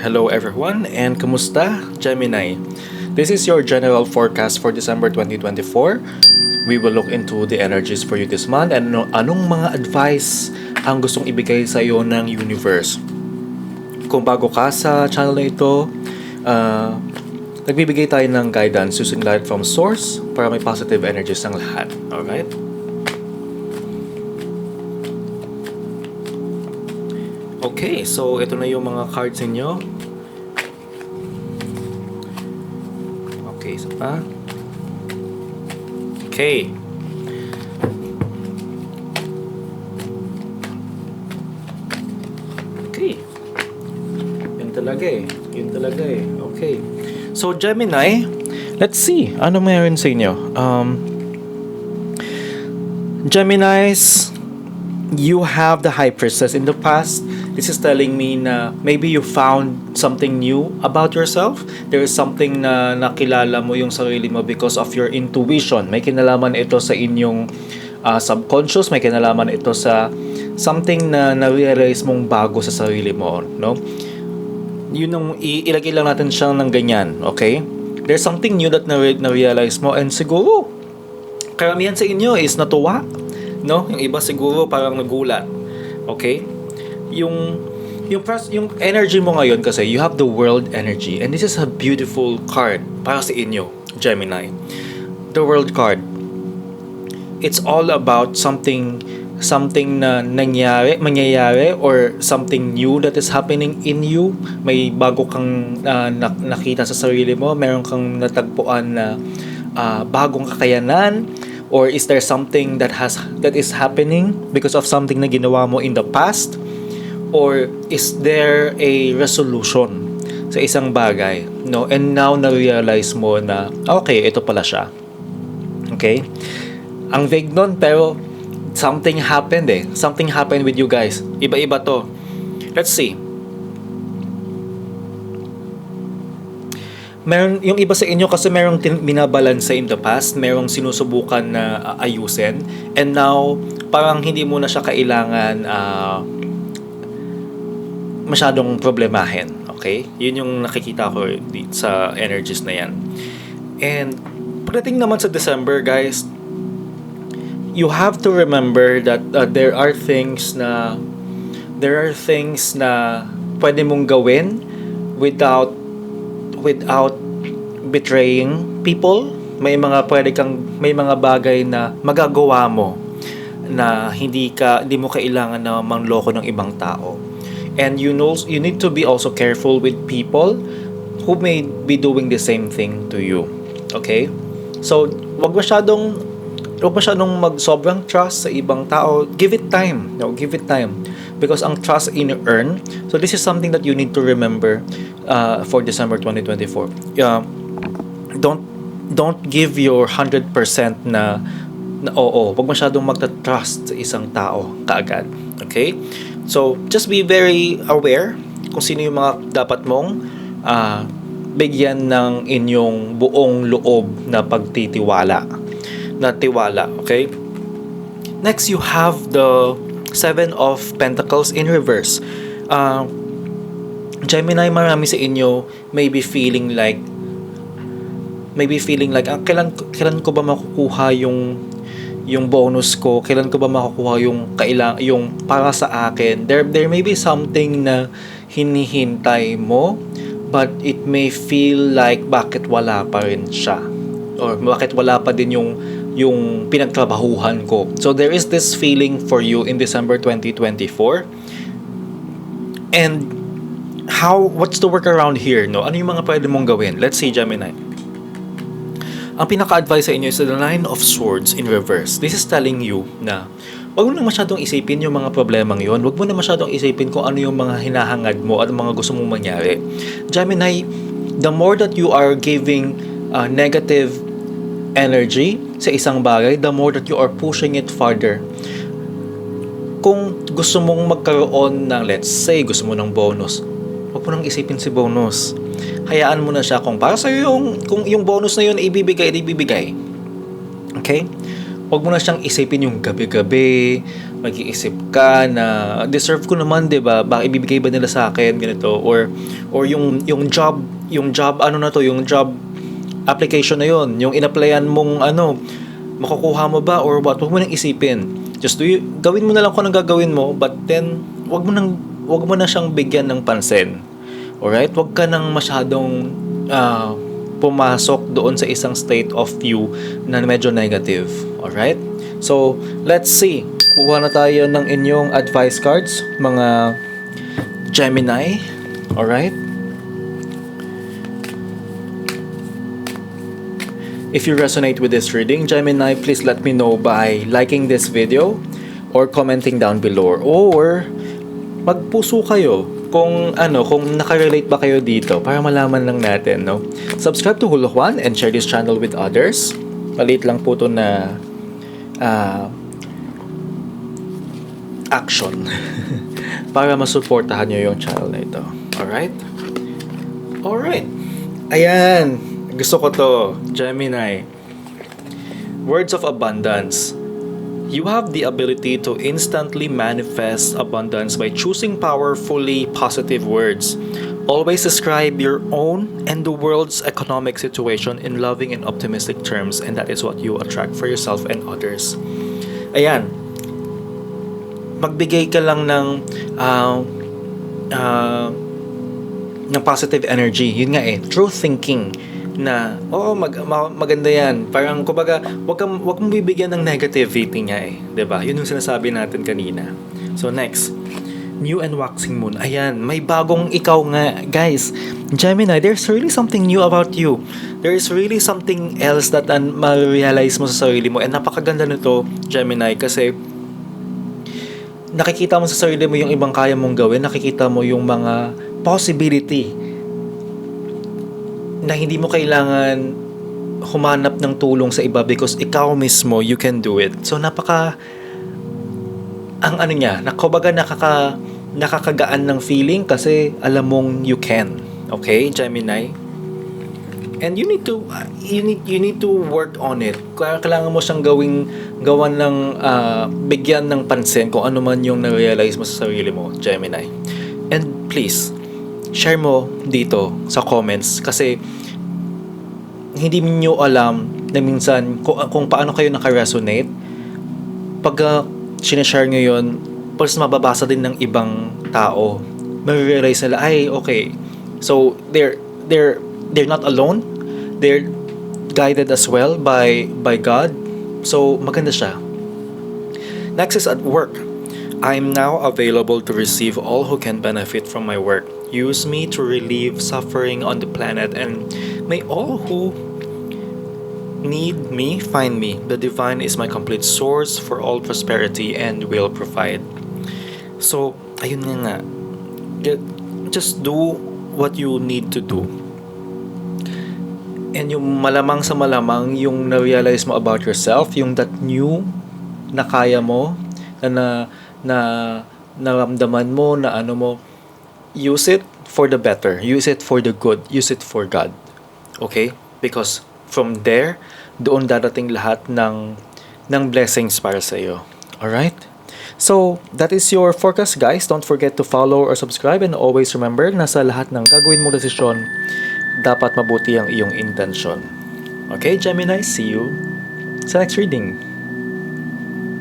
Hello everyone and kumusta Gemini? This is your general forecast for December 2024. We will look into the energies for you this month and ano, anong mga advice ang gustong ibigay sa iyo ng universe. Kung bago ka sa channel na ito, uh, nagbibigay tayo ng guidance using light from source para may positive energies ng lahat. Alright? Okay, so ito na yung mga cards ninyo. Okay, isa pa. Okay. Okay. Yun talaga eh. Yun talaga eh. Okay. So, Gemini, let's see. Ano meron sa inyo? Um, Geminis, you have the high priestess in the past. This is telling me na maybe you found something new about yourself. There is something na nakilala mo yung sarili mo because of your intuition. May kinalaman ito sa inyong uh, subconscious, may kinalaman ito sa something na na-realize mong bago sa sarili mo, no? Yun ang ilagay lang natin siyang ng ganyan, okay? There's something new that na- na-realize mo and siguro karamihan sa inyo is natuwa, no? Yung iba siguro parang nagulat. Okay? Yung yung pres- yung energy mo ngayon kasi you have the world energy and this is a beautiful card para sa inyo, Gemini. The world card. It's all about something something na nangyari, mangyayari or something new that is happening in you. May bago kang uh, nakita sa sarili mo, meron kang natagpuan na uh, bagong kakayanan or is there something that has that is happening because of something na ginawa mo in the past? Or is there a resolution sa isang bagay no? And now na realize mo na okay ito pala siya. Okay? Ang vague nun pero something happened eh. Something happened with you guys. Iba-iba to. Let's see meron yung iba sa inyo kasi merong tin- binabalansa in the past, merong sinusubukan na uh, ayusin and now parang hindi mo na siya kailangan uh, masyadong problemahin. Okay? Yun yung nakikita ko dito sa energies na yan. And pagdating naman sa December, guys, you have to remember that uh, there are things na there are things na pwede mong gawin without without betraying people. May mga pwede kang may mga bagay na magagawa mo na hindi ka hindi mo kailangan na mangloko ng ibang tao. And you know you need to be also careful with people who may be doing the same thing to you. Okay? So, wag masyadong wag masyadong mag sobrang trust sa ibang tao. Give it time. No, give it time. Because ang trust in earn. So, this is something that you need to remember uh, for December 2024. Uh, don't don't give your 100% na na oo, wag masyadong magta-trust sa isang tao kaagad. Okay? So, just be very aware kung sino yung mga dapat mong uh, bigyan ng inyong buong loob na pagtitiwala. Na tiwala, okay? Next, you have the Seven of Pentacles in reverse. Uh, Gemini, marami sa inyo may be feeling like maybe feeling like ah, kailan kailan ko ba makukuha yung yung bonus ko? Kailan ko ba makukuha yung kailang yung para sa akin? There there may be something na hinihintay mo but it may feel like bakit wala pa rin siya? Or bakit wala pa din yung yung pinagtrabahuhan ko so there is this feeling for you in December 2024 and how what's the work around here no ano yung mga pwede mong gawin let's say Gemini ang pinaka-advice sa inyo is the Nine of Swords in reverse. This is telling you na Huwag mo na masyadong isipin yung mga problemang yon. Huwag mo na masyadong isipin kung ano yung mga hinahangad mo at mga gusto mong mangyari. Gemini, the more that you are giving uh, negative energy sa isang bagay, the more that you are pushing it farther. Kung gusto mong magkaroon ng, let's say, gusto mo ng bonus, huwag mo nang isipin si bonus hayaan mo na siya kung para sa yung kung yung bonus na yun ibibigay ibibigay okay Huwag mo na siyang isipin yung gabi-gabi, mag-iisip ka na deserve ko naman, 'di ba? Bakit ibibigay ba nila sa akin ganito or or yung yung job, yung job ano na to, yung job application na yon, yung inapplyan mong ano, makukuha mo ba or what? Huwag mo nang isipin. Just do you, gawin mo na lang kung anong gagawin mo, but then wag mo nang wag mo na siyang bigyan ng pansin. Alright? Wag ka nang masyadong ah, pumasok doon sa isang state of view na medyo negative. Alright? So, let's see. Kuha na tayo ng inyong advice cards, mga Gemini. Alright? If you resonate with this reading, Gemini, please let me know by liking this video or commenting down below or magpuso kayo kung ano, kung nakarelate ba kayo dito para malaman lang natin, no? Subscribe to Hulu Juan and share this channel with others. Maliit lang po to na ah, action para masuportahan nyo yung channel na ito. Alright? Alright. Ayan. Gusto ko to. Gemini. Words of abundance. You have the ability to instantly manifest abundance by choosing powerfully positive words. Always describe your own and the world's economic situation in loving and optimistic terms, and that is what you attract for yourself and others. Ayan. Magbigay ka lang ng ah, ah, ng positive energy. Yun nga eh, true thinking na oo mag, ma- maganda yan. Parang kumbaga, wag kang wag mong bibigyan ng negativity niya eh, 'di ba? Yun yung sinasabi natin kanina. So next, new and waxing moon. Ayan, may bagong ikaw nga, guys. Gemini, there's really something new about you. There is really something else that an ma-realize mo sa sarili mo. And napakaganda nito, Gemini, kasi nakikita mo sa sarili mo yung ibang kaya mong gawin, nakikita mo yung mga possibility na hindi mo kailangan humanap ng tulong sa iba because ikaw mismo, you can do it. So, napaka, ang ano niya, nakubaga nakaka, nakakagaan ng feeling kasi alam mong you can. Okay, Gemini? And you need to you need you need to work on it. Kailangan mo siyang gawing gawan ng ah, bigyan ng pansin kung ano man yung na-realize mo sa sarili mo, Gemini. And please, share mo dito sa comments kasi hindi niyo alam na minsan kung, kung paano kayo naka-resonate pag uh, sinashare nyo yun, plus mababasa din ng ibang tao, marirealize nila, ay, okay. So, they're, they're, they're not alone. They're guided as well by, by God. So, maganda siya. Next is at work. I'm now available to receive all who can benefit from my work. Use me to relieve suffering on the planet and may all who need me find me. The divine is my complete source for all prosperity and will provide. So, ayun nga nga. Ju- Just do what you need to do. And yung malamang sa malamang, yung na-realize mo about yourself, yung that new na kaya mo, na na, na naramdaman mo, na ano mo, use it for the better. Use it for the good. Use it for God. Okay? Because from there, doon darating lahat ng ng blessings para sa iyo. Alright? So, that is your forecast guys. Don't forget to follow or subscribe and always remember na sa lahat ng gagawin mong desisyon, dapat mabuti ang iyong intention. Okay, Gemini? See you sa next reading.